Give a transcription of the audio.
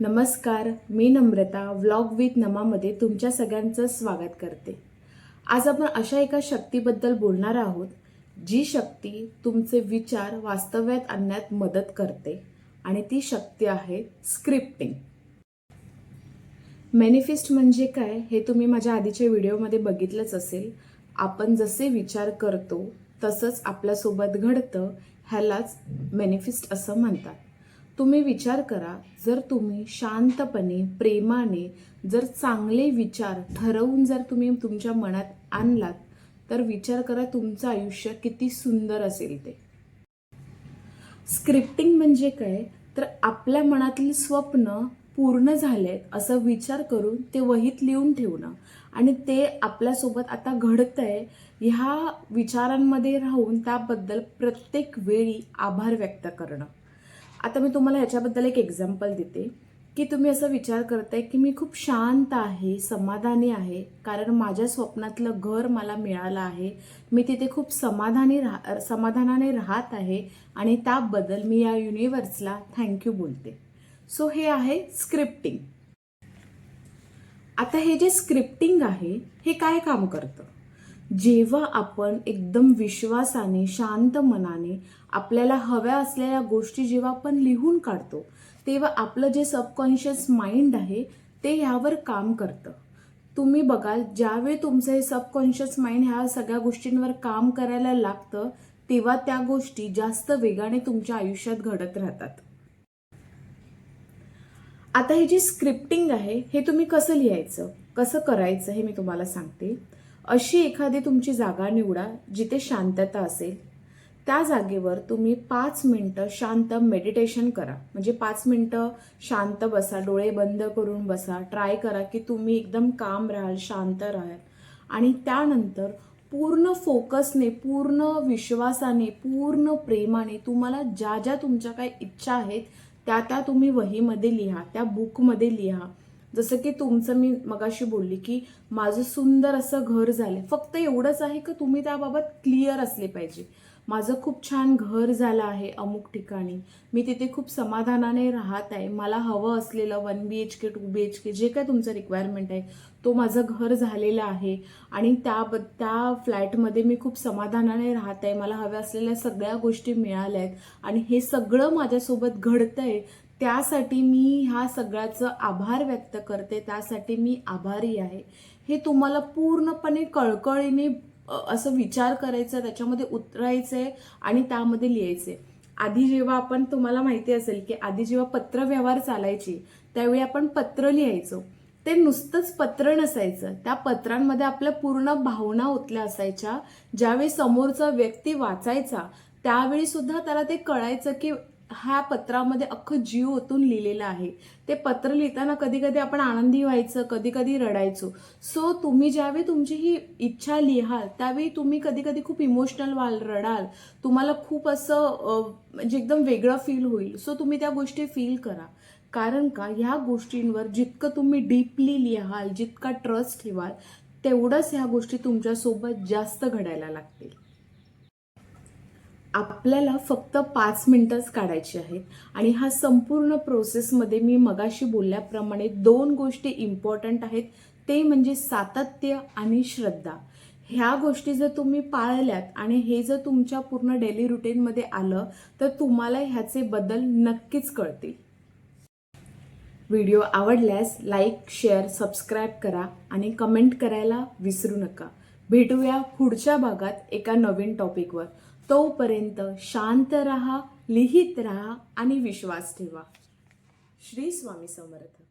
नमस्कार मी नम्रता vlog with नमामध्ये तुमच्या सगळ्यांचं स्वागत करते. आज आपण अशा एका शक्तीबद्दल बोलणार आहोत जी शक्ती तुमचे विचार वास्तव्यात आणण्यात मदत करते आणि ती शक्ती आहे स्क्रिप्टिंग मॅनिफेस्ट म्हणजे काय हे तुम्ही माझ्या आधीच्या व्हिडिओमध्ये बघितलंच असेल. आपण जसे विचार करतो तसंच आपल्यासोबत घडतं ह्यालाच मॅनिफेस्ट असं म्हणतात. तुम्ही विचार करा जर तुम्ही शांतपणे प्रेमाने जर चांगले विचार ठरवून जर तुम्ही तुमच्या मनात आणलात तर विचार करा तुमचं आयुष्य किती सुंदर असेल ते. स्क्रिप्टिंग म्हणजे काय? तर आपल्या मनातील स्वप्न पूर्ण झालेत असं विचार करून ते वहीत लिहून ठेवणं. आणि ते आपल्यासोबत आता घडतंय ह्या विचारांमध्ये राहून त्याबद्दल प्रत्येक वेळी आभार व्यक्त करणं. आता मी तुम्हाला ह्याच्याबद्दल एक एक्झाम्पल देते की तुम्ही असा विचार करताय की मी खूप शांत आहे समाधानी आहे कारण माझ्या स्वप्नातलं घर मला मिळालं आहे. मी तिथे खूप समाधानी राह समाधानाने राहत आहे आणि त्याबद्दल मी या युनिव्हर्सला थँक्यू बोलते. सो हे आहे स्क्रिप्टिंग आता हे जे स्क्रिप्टिंग आहे हे काय काम करतं? जेव्हा आपण एकदम विश्वासाने शांत मनाने आपल्याला हव्या असलेल्या गोष्टी जेव्हा आपण लिहून काढतो तेव्हा आपलं जे सबकॉन्शियस माइंड आहे ते ह्यावर काम करतं. तुम्ही बघाल ज्यावेळी तुमचं हे सबकॉन्शियस माइंड ह्या सगळ्या गोष्टींवर काम करायला लागतं तेव्हा त्या गोष्टी जास्त वेगाने तुमच्या आयुष्यात घडत राहतात. आता हे जी स्क्रिप्टिंग आहे हे तुम्ही कसं लिहायचं? कसं करायचं हे मी तुम्हाला सांगते. अशी एखादी तुमची जागा निवडा जिथे शांतता असेल. त्या जागेवर तुम्ही पाच मिनटं शांत मेडिटेशन करा. म्हणजे पाच मिनटं शांत बसा डोळे बंद करून बसा ट्राय करा की तुम्ही एकदम काम राहाल शांत राहाल. आणि त्यानंतर पूर्ण फोकसने पूर्ण विश्वासाने पूर्ण प्रेमाने तुम्हाला ज्या ज्या तुमच्या काही इच्छा आहेत त्या त्या तुम्ही वहीमध्ये लिहा त्या बुकमध्ये लिहा. जसं की तुमचं मी मगाशी बोलली की माझं सुंदर असं घर झालं फक्त एवढंच आहे की तुम्ही त्याबाबत क्लिअर असले पाहिजे. माझं खूप छान घर झालं आहे अमुक ठिकाणी. मी तिथे खूप समाधानाने राहत आहे. मला हवं असलेलं one B H K two B H K जे काय तुमचं रिक्वायरमेंट आहे तो माझं घर झालेलं आहे. आणि त्या त्या फ्लॅटमध्ये मी खूप समाधानाने राहत आहे. मला हव्या असलेल्या सगळ्या गोष्टी मिळाल्या आहेत. आणि हे सगळं माझ्यासोबत घडतं आहे त्यासाठी मी ह्या सगळ्याचं आभार व्यक्त करते त्यासाठी मी आभारी आहे. हे तुम्हाला पूर्णपणे कळकळीने असं विचार करायचा त्याच्यामध्ये उतरायचंय आणि त्यामध्ये लिहायचंय. आधी जेव्हा आपण तुम्हाला माहिती असेल की आधी जेव्हा पत्रव्यवहार चालायची त्यावेळी आपण पत्र लिहायचो. ते नुसतंच पत्र नसायचं. त्या पत्रांमध्ये आपल्या पूर्ण भावना ओतल्या असायच्या. ज्यावेळी समोरचा व्यक्ती वाचायचा त्यावेळी सुद्धा त्याला ते कळायचं की ह्या पत्रामध्ये अख्खं जीव ओतून लिहिलेलं आहे. ते पत्र लिहिताना कधी कधी आपण आनंदी व्हायचं कधी कधी रडायचो. सो तुम्ही ज्यावेळी तुमची ही इच्छा लिहाल त्यावेळी तुम्ही कधी कधी खूप इमोशनल व्हाल रडाल. तुम्हाला खूप असं म्हणजे एकदम वेगळं फील होईल. सो तुम्ही त्या गोष्टी फील करा. कारण का? ह्या गोष्टींवर जितकं तुम्ही डीपली लिहाल जितका ट्रस्ट ठेवाल तेवढंच ह्या गोष्टी तुमच्यासोबत जास्त घडायला लागतील. आपल्याला फक्त पाच मिनटंच काढायची आहेत. आणि हा संपूर्ण प्रोसेसमध्ये मी मगाशी बोलल्याप्रमाणे दोन गोष्टी इम्पॉर्टंट आहेत. ते म्हणजे सातत्य आणि श्रद्धा. ह्या गोष्टी जर तुम्ही पाळल्यात आणि हे जर तुमच्या पूर्ण डेली रुटीनमध्ये आलं तर तुम्हाला ह्याचे बदल नक्कीच कळतील. व्हिडिओ आवडल्यास लाईक शेअर सबस्क्राईब करा आणि कमेंट करायला विसरू नका. भेटूया पुढच्या भागात एका नवीन टॉपिकवर तोपर्यंत शांत रहा लिहित राहा आणि विश्वास ठेवा. श्री स्वामी समर्थ.